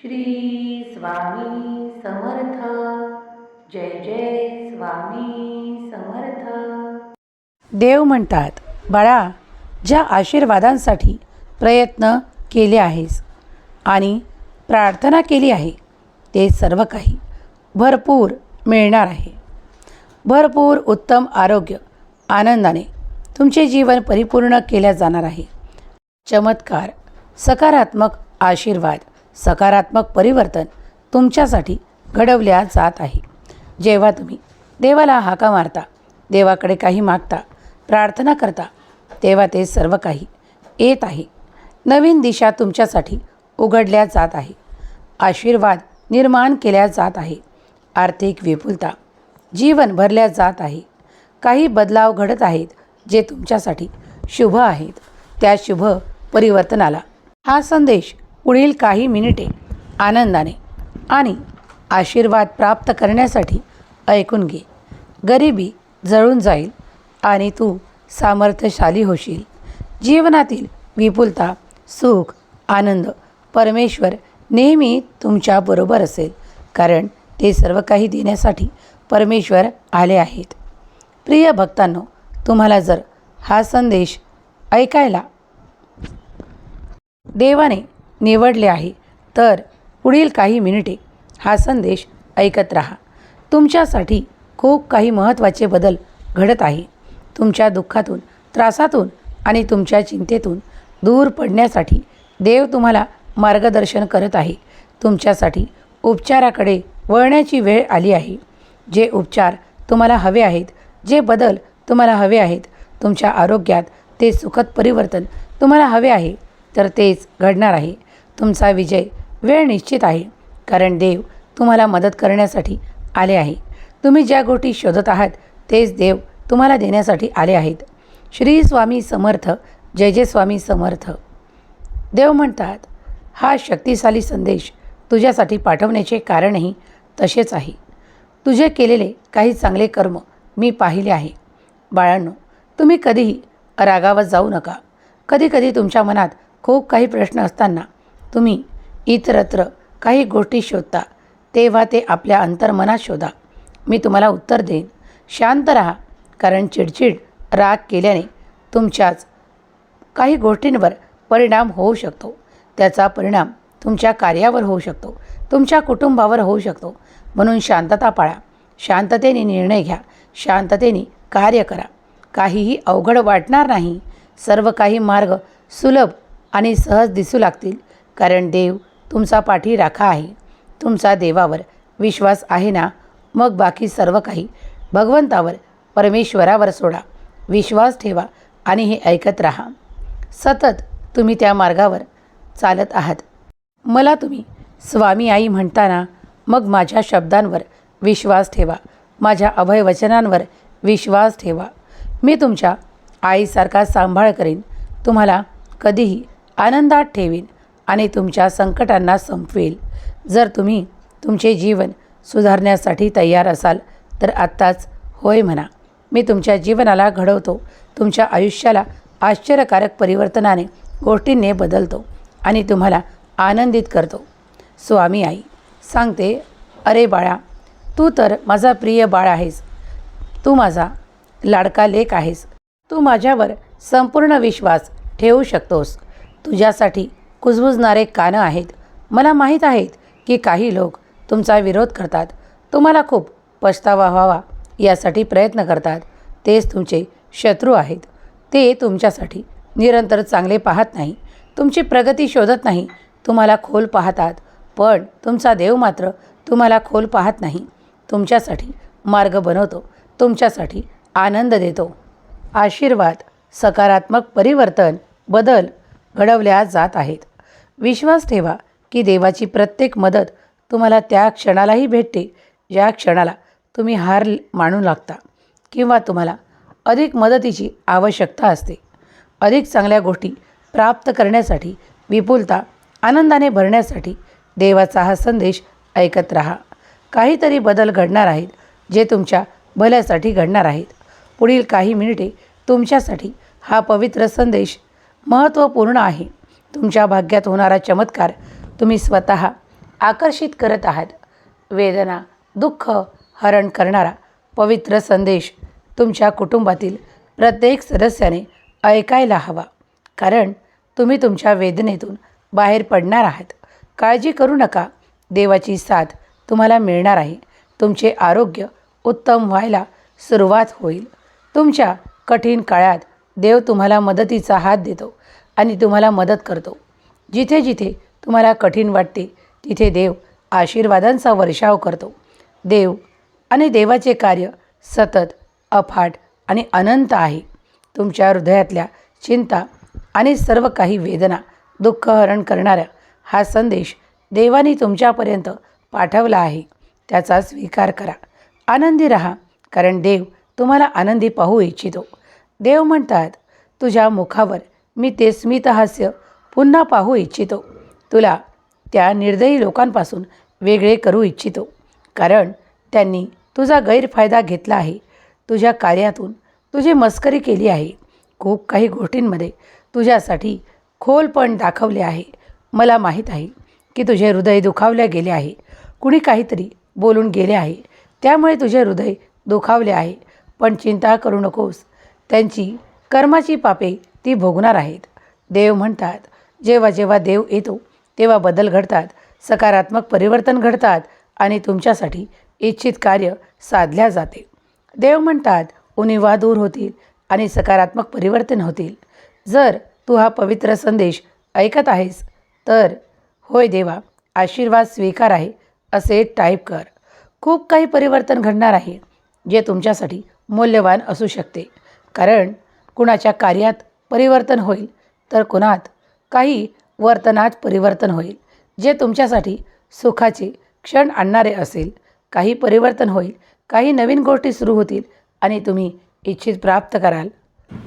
श्री स्वामी समर्थ. जय जय स्वामी समर्थ. देव म्हणतात बाळा ज्या आशीर्वादांसाठी प्रयत्न केले आहेस आणि प्रार्थना केली आहे ते सर्व काही भरपूर मिळणार आहे. भरपूर उत्तम आरोग्य आनंदाने तुमचे जीवन परिपूर्ण केल्या जाणार आहे. चमत्कार सकारात्मक आशीर्वाद. सकारात्मक परिवर्तन तुमच्यासाठी घडवल्या जात आहे. जेव्हा तुम्ही देवाला हाका मारता देवाकडे काही मागता प्रार्थना करता तेव्हा ते सर्व काही येत आहे. नवीन दिशा तुमच्यासाठी उघडल्या जात आहे. आशीर्वाद निर्माण केल्या जात आहे. आर्थिक विपुलता जीवन भरल्या जात आहे. काही बदलाव घडत आहेत जे तुमच्यासाठी शुभ आहेत. त्या शुभ परिवर्तनाला हा संदेश पुढील काही मिनिटे आनंदाने आणि आशीर्वाद प्राप्त करण्यासाठी ऐकून घे. गरिबी जळून जाईल आणि तू सामर्थ्यशाली होशील. जीवनातील विपुलता सुख आनंद परमेश्वर नेहमी तुमच्याबरोबर असेल कारण ते सर्व काही देण्यासाठी परमेश्वर आले आहेत. प्रिय भक्तांनो तुम्हाला जर हा संदेश ऐकायला देवाने निवडले आहे. तर पुढील काही मिनिटे हा संदेश ऐकत राहा. तुमच्यासाठी खूप काही महत्त्वाचे बदल घडत आहे. तुमच्या दुःखातून त्रासातून आणि तुमच्या चिंतेतून दूर पडण्यासाठी देव तुम्हाला मार्गदर्शन करत आहे. तुमच्यासाठी उपचाराकडे वळण्याची वेळ आली आहे. जे उपचार तुम्हाला हवे आहेत जे बदल तुम्हाला हवे आहेत तुमच्या आरोग्यात ते सुखद परिवर्तन तुम्हाला हवे आहे तर तेच घडणार आहे. तुमचा विजय वेळ निश्चित आहे कारण देव तुम्हाला मदत करण्यासाठी आले आहे. तुम्ही ज्या गोष्टी शोधत आहात तेच देव तुम्हाला देण्यासाठी आले आहेत. श्री स्वामी समर्थ जय जय स्वामी समर्थ. देव म्हणतात हा शक्तिशाली संदेश तुझ्यासाठी पाठवण्याचे कारणही तसेच आहे. तुझे केलेले काही चांगले कर्म मी पाहिले आहे. बाळांनो तुम्ही कधीही रागावर जाऊ नका. कधीकधी तुमच्या मनात खूप काही प्रश्न असताना तुम्ही इतरत्र काही गोष्टी शोधता तेव्हा ते आपल्या अंतर्मनात शोधा. मी तुम्हाला उत्तर देईन. शांत राहा कारण चिडचिड राग केल्याने तुमच्याच काही गोष्टींवर परिणाम होऊ शकतो. त्याचा परिणाम तुमच्या कार्यावर होऊ शकतो. तुमच्या कुटुंबावर होऊ शकतो. म्हणून शांतता पाळा. शांततेने निर्णय घ्या. शांततेने कार्य करा. काहीही अवघड वाटणार नाही. सर्व काही मार्ग सुलभ आणि सहज दिसू लागतील. कारण देव तुमचा पाठी राखा आहे. तुमचा देवावर विश्वास आहे ना? मग बाकी सर्व काही भगवंतावर परमेश्वरावर सोडा. विश्वास ठेवा आणि हे ऐकत राहा. सतत तुम्ही त्या मार्गावर चालत आहात. मला तुम्ही स्वामी आई म्हणताना मग माझ्या शब्दांवर विश्वास ठेवा. माझ्या अभयवचनांवर विश्वास ठेवा. मी तुमच्या आईसारखा सांभाळ करीन. तुम्हाला कधीही आनंदात ठेवीन. आणि तुमच्या संकटांना संपवेल. जर तुम्ही तुमचे जीवन सुधारण्यासाठी तयार असाल तर आत्ताच होय म्हणा. मी तुमच्या जीवनाला घडवतो. तुमच्या आयुष्याला आश्चर्यकारक परिवर्तनाने गोष्टींनी बदलतो आणि तुम्हाला आनंदित करतो. स्वामी आई सांगते अरे बाळा तू तर माझा प्रिय बाळ आहेस. तू माझा लाडका लेख आहेस. तू माझ्यावर संपूर्ण विश्वास ठेवू शकतोस. तुझ्यासाठी कुजबुजणारे कानं आहेत. मला माहीत आहेत की काही लोक तुमचा विरोध करतात. तुम्हाला खूप पछतावा व्हावा यासाठी प्रयत्न करतात. तेच तुमचे शत्रू आहेत. ते तुमच्यासाठी निरंतर चांगले पाहत नाही. तुमची प्रगती शोधत नाही. तुम्हाला खोल पाहतात. पण तुमचा देव मात्र तुम्हाला खोल पाहत नाही. तुमच्यासाठी मार्ग बनवतो. तुमच्यासाठी आनंद देतो. आशीर्वाद सकारात्मक परिवर्तन बदल घडवल्या जात आहेत. विश्वास ठेवा की देवाची प्रत्येक मदत तुम्हाला त्या क्षणालाही भेटते ज्या क्षणाला तुम्ही हार मानू लागता किंवा तुम्हाला अधिक मदतीची आवश्यकता असते. अधिक चांगल्या गोष्टी प्राप्त करण्यासाठी विपुलता आनंदाने भरण्यासाठी देवाचा हा संदेश ऐकत राहा. काहीतरी बदल घडणार आहेत जे तुमच्या भल्यासाठी घडणार आहेत. पुढील काही मिनिटे तुमच्यासाठी हा पवित्र संदेश महत्त्वपूर्ण आहे. तुमच्या भाग्यात होणारा चमत्कार तुम्ही स्वतः आकर्षित करत आहात. वेदना दुःख हरण करणारा पवित्र संदेश तुमच्या कुटुंबातील प्रत्येक सदस्याने ऐकायला हवा. कारण तुम्ही तुमच्या वेदनेतून बाहेर पडणार आहात. काळजी करू नका. देवाची साथ तुम्हाला मिळणार आहे. तुमचे आरोग्य उत्तम व्हायला सुरुवात होईल. तुमच्या कठीण काळात देव तुम्हाला मदतीचा हात देतो. आणि तुम्हाला मदत करतो. जिथे जिथे तुम्हाला कठीण वाटते तिथे देव आशीर्वादांचा वर्षाव करतो. देव आणि देवाचे कार्य सतत अफाट आणि अनंत आहे. तुमच्या हृदयातल्या चिंता आणि सर्व काही वेदना दुःख हरण करणारा हा संदेश देवाने तुमच्यापर्यंत पाठवला आहे. त्याचा स्वीकार करा. आनंदी राहा कारण देव तुम्हाला आनंदी पाहू इच्छितो. देव म्हणतात तुझ्या मुखावर मी ते स्मितहास्य पुन्हा पाहू इच्छितो. तुला त्या निर्दयी लोकांपासून वेगळे करू इच्छितो. कारण त्यांनी तुझा गैरफायदा घेतला आहे. तुझ्या कार्यातून तुझी मस्करी केली आहे. खूप काही गोष्टींमध्ये तुझ्यासाठी खोलपण दाखवले आहे. मला माहीत आहे की तुझे हृदय दुखावले गेले आहे. कुणी काहीतरी बोलून गेले आहे. त्यामुळे तुझे हृदय दुखावले आहे. पण चिंता करू नकोस. त्यांची कर्माची पापे ती भोगणार आहेत. देव म्हणतात जेव्हा जेव्हा देव येतो तेव्हा बदल घडतात सकारात्मक परिवर्तन घडतात आणि तुमच्यासाठी इच्छित कार्य साधल्या जाते. देव म्हणतात उणिवा दूर होतील आणि सकारात्मक परिवर्तन होतील. जर तू हा पवित्र संदेश ऐकत आहेस तर होय देवा आशीर्वाद स्वीकार आहे असे टाईप कर. खूप काही परिवर्तन घडणार आहे जे तुमच्यासाठी मूल्यवान असू शकते. कारण कुणाच्या कार्यात परिवर्तन होईल. तर कुणात? काही वर्तनात परिवर्तन होईल. जे तुमच्यासाठी सुखाचे क्षण आणणारे असेल. काही परिवर्तन होईल. काही नवीन गोष्टी सुरू होतील आणि तुम्ही इच्छित प्राप्त कराल.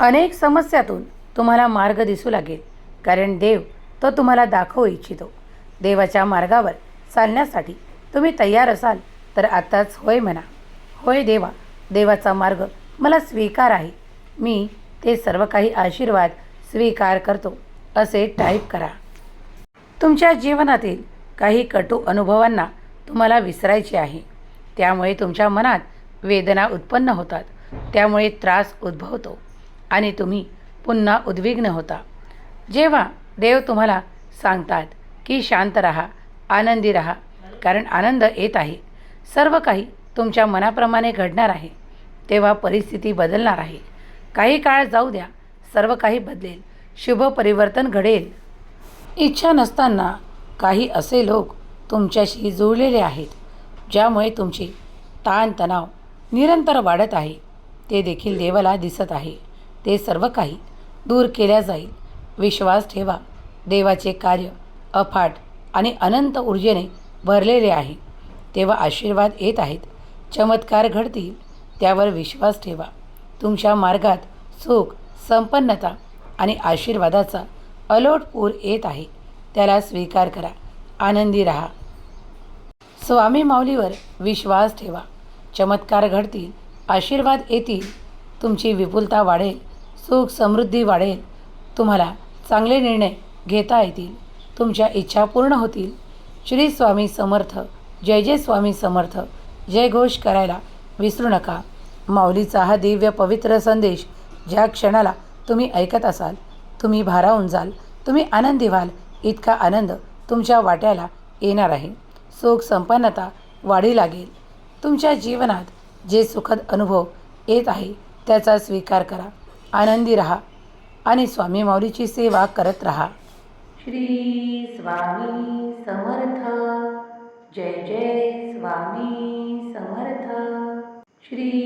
अनेक समस्यातून तुम्हाला मार्ग दिसू लागेल. कारण देव तो तुम्हाला दाखवू इच्छितो. देवाच्या मार्गावर चालण्यासाठी तुम्ही तयार असाल तर आत्ताच होय म्हणा. होय देवा देवाचा मार्ग मला स्वीकार आहे. मी ते सर्व काही आशीर्वाद स्वीकार करतो असे टाईप करा. तुमच्या जीवनातील काही कटू अनुभवांना तुम्हाला विसरायचे आहे. त्यामुळे तुमच्या मनात वेदना उत्पन्न होतात. त्यामुळे त्रास उद्भवतो आणि तुम्ही पुन्हा उद्विग्न होता. जेव्हा देव तुम्हाला सांगतात की शांत राहा आनंदी राहा कारण आनंद येत आहे. सर्व काही तुमच्या मनाप्रमाणे घडणार आहे. तेव्हा परिस्थिती बदलणार आहे. काही काळ जाऊ द्या सर्व काही बदलेल शुभ परिवर्तन घडेल. इच्छा नसताना काही असे लोक तुमच्याशी जुळलेले आहेत ज्यामुळे तुमचे ताणतणाव निरंतर वाढत आहे. ते देखील देवाला दिसत आहे. ते सर्व काही दूर केल्या जाईल. विश्वास ठेवा. देवाचे कार्य अफाट आणि अनंत ऊर्जेने भरलेले आहे. तेव्हा आशीर्वाद येत आहेत. चमत्कार घडतील. त्यावर विश्वास ठेवा. तुमच्या मार्गात सुख संपन्नता आणि आशीर्वादाचा अलोट पूर येत आहे. त्याला स्वीकार करा. आनंदी राहा. स्वामी माऊलीवर विश्वास ठेवा. चमत्कार घडतील आशीर्वाद येतील तुमची विपुलता वाढेल सुख समृद्धी वाढेल तुम्हाला चांगले निर्णय घेता येतील तुमच्या इच्छा पूर्ण होतील. श्री स्वामी समर्थ जय जय स्वामी समर्थ जय घोष करायला विसरू नका. माऊलीचा हा दिव्य पवित्र संदेश ज्या क्षणाला तुम्ही ऐकत असाल तुम्ही भारावून जाल तुम्ही आनंदी व्हाल इतका आनंद तुमच्या वाट्याला येणार आहे. सुख संपन्नता वाढी लागेल. तुमच्या जीवनात जे सुखद अनुभव येत आहे त्याचा स्वीकार करा. आनंदी राहा आणि स्वामी माऊलीची सेवा करत राहा. श्री स्वामी समर्थ. जय जय स्वामी समर्थ. श्री